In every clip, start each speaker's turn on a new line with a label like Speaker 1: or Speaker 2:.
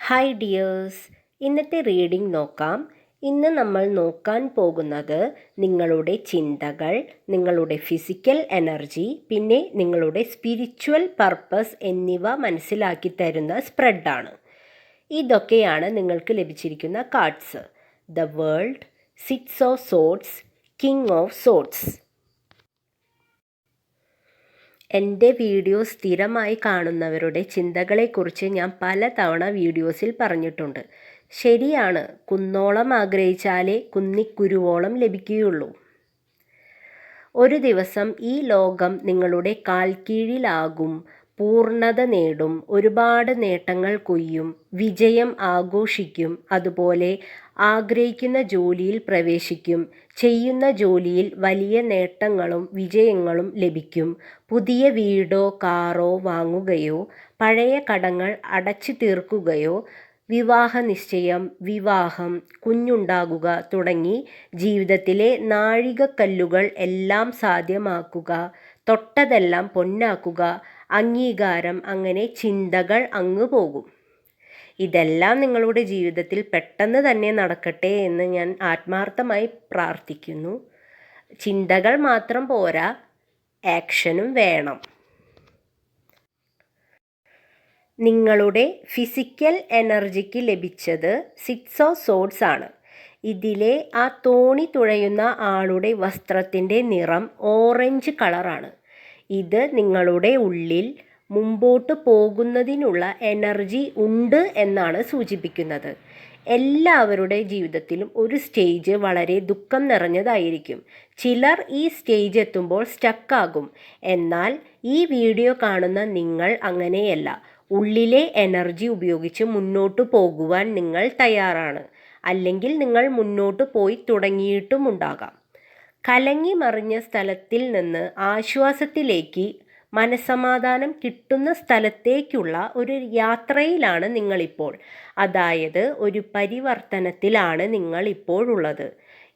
Speaker 1: Hi dears ഇന്നത്തെ reading നോക്കാം. ഇന്ന് നമ്മൾ നോക്കാൻ പോകുന്നത് നിങ്ങളുടെ ചിന്തകൾ നിങ്ങളുടെ ഫിസിക്കൽ എനർജി പിന്നെ നിങ്ങളുടെ സ്പിരിച്വൽ പർപ്പസ് എന്നിവ മനസ്സിലാക്കി തരുന്ന സ്പ്രെഡാണ് ഇതൊക്കെയാണ് നിങ്ങൾക്ക് ലഭിച്ചിരിക്കുന്ന cards the world six of swords king of swords എന്റെ വീഡിയോ സ്ഥിരമായി കാണുന്നവരുടെ ചിന്തകളെക്കുറിച്ച് ഞാൻ പല തവണ വീഡിയോസിൽ പറഞ്ഞിട്ടുണ്ട്. ശരിയാണ് കുന്നോളം ആഗ്രഹിച്ചാലേ കുന്നിക്കുരുവോളം ലഭിക്കുകയുള്ളൂ. ഒരു ദിവസം ഈ ലോകം നിങ്ങളുടെ കാൽക്കീഴിലാകും പൂർണത നേടും ഒരുപാട് നേട്ടങ്ങൾ കൊയ്യും വിജയം ആഘോഷിക്കും അതുപോലെ ആഗ്രഹിക്കുന്ന ജോലിയിൽ പ്രവേശിക്കും. ചെയ്യുന്ന ജോലിയിൽ വലിയ നേട്ടങ്ങളും വിജയങ്ങളും ലഭിക്കും. പുതിയ വീടോ കാറോ വാങ്ങുകയോ പഴയ കടങ്ങൾ അടച്ചു തീർക്കുകയോ വിവാഹ നിശ്ചയം വിവാഹം കുഞ്ഞുണ്ടാകുക തുടങ്ങി ജീവിതത്തിലെ നാഴികക്കല്ലുകൾ എല്ലാം സാധ്യമാക്കുക തൊട്ടതെല്ലാം പൊന്നാക്കുക അംഗീകാരം അങ്ങനെ ചിന്തകൾ അങ്ങ് പോകും. ഇതെല്ലാം നിങ്ങളുടെ ജീവിതത്തിൽ പെട്ടെന്ന് തന്നെ നടക്കട്ടെ എന്ന് ഞാൻ ആത്മാർത്ഥമായി പ്രാർത്ഥിക്കുന്നു. ചിന്തകൾ മാത്രം പോരാ ആക്ഷനും വേണം. നിങ്ങളുടെ ഫിസിക്കൽ എനർജിക്ക് ലഭിച്ചത് സിക്സ് ഓഫ് സോഡ്സ് ആണ്. ഇതിലെ ആ തോണി തുഴയുന്ന ആളുടെ വസ്ത്രത്തിന്റെ നിറം ഓറഞ്ച് കളറാണ്. ഇത് നിങ്ങളുടെ ഉള്ളിൽ മുമ്പോട്ട് പോകുന്നതിനുള്ള എനർജി ഉണ്ട് എന്നാണ് സൂചിപ്പിക്കുന്നത്. എല്ലാവരുടെ ജീവിതത്തിലും ഒരു സ്റ്റേജ് വളരെ ദുഃഖം നിറഞ്ഞതായിരിക്കും. ചിലർ ഈ സ്റ്റേജ് എത്തുമ്പോൾ സ്റ്റക്കാകും എന്നാൽ ഈ വീഡിയോ കാണുന്ന നിങ്ങൾ അങ്ങനെയല്ല. ഉള്ളിലെ എനർജി ഉപയോഗിച്ച് മുന്നോട്ട് പോകുവാൻ നിങ്ങൾ തയ്യാറാണ്. അല്ലെങ്കിൽ നിങ്ങൾ മുന്നോട്ട് പോയി തുടങ്ങിയിട്ടുമുണ്ടാകാം. കലങ്ങി മറിഞ്ഞ സ്ഥലത്തിൽ നിന്ന് ആശ്വാസത്തിലേക്ക് മനസമാധാനം കിട്ടുന്ന സ്ഥലത്തേക്കുള്ള ഒരു യാത്രയിലാണ് നിങ്ങളിപ്പോൾ. അതായത് ഒരു പരിവർത്തനത്തിലാണ് നിങ്ങൾ ഇപ്പോഴുള്ളത്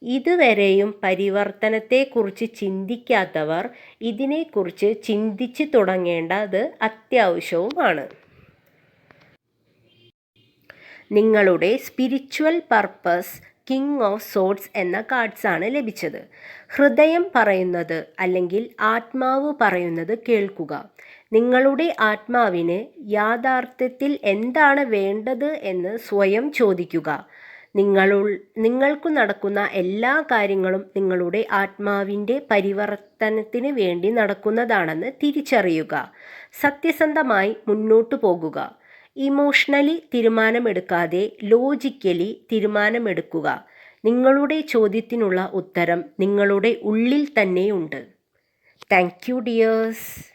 Speaker 1: ഇതുവരെയും പരിവർത്തനത്തെക്കുറിച്ച് ചിന്തിക്കാത്തവർ ഇതിനെക്കുറിച്ച് ചിന്തിച്ചു തുടങ്ങേണ്ടത് അത്യാവശ്യവുമാണ്. നിങ്ങളുടെ spiritual purpose king of swords എന്ന കാർഡ്സാണ് ലഭിച്ചത്. ഹൃദയം പറയുന്നത് അല്ലെങ്കിൽ ആത്മാവ് പറയുന്നത് കേൾക്കുക. നിങ്ങളുടെ ആത്മാവിന് യാഥാർത്ഥ്യത്തിൽ എന്താണ് വേണ്ടത് എന്ന് സ്വയം ചോദിക്കുക. നിങ്ങളുൾ നിങ്ങൾക്കു നടക്കുന്ന എല്ലാ കാര്യങ്ങളും നിങ്ങളുടെ ആത്മാവിന്റെ പരിവർത്തനത്തിന് വേണ്ടി നടക്കുന്നതാണെന്ന് തിരിച്ചറിയുക. സത്യസന്ധമായി മുന്നോട്ടു പോകുക. ഇമോഷണലി തീരുമാനമെടുക്കാതെ ലോജിക്കലി തീരുമാനമെടുക്കുക. നിങ്ങളുടെ ചോദ്യത്തിനുള്ള ഉത്തരം നിങ്ങളുടെ ഉള്ളിൽ തന്നെയുണ്ട്. Thank you dears.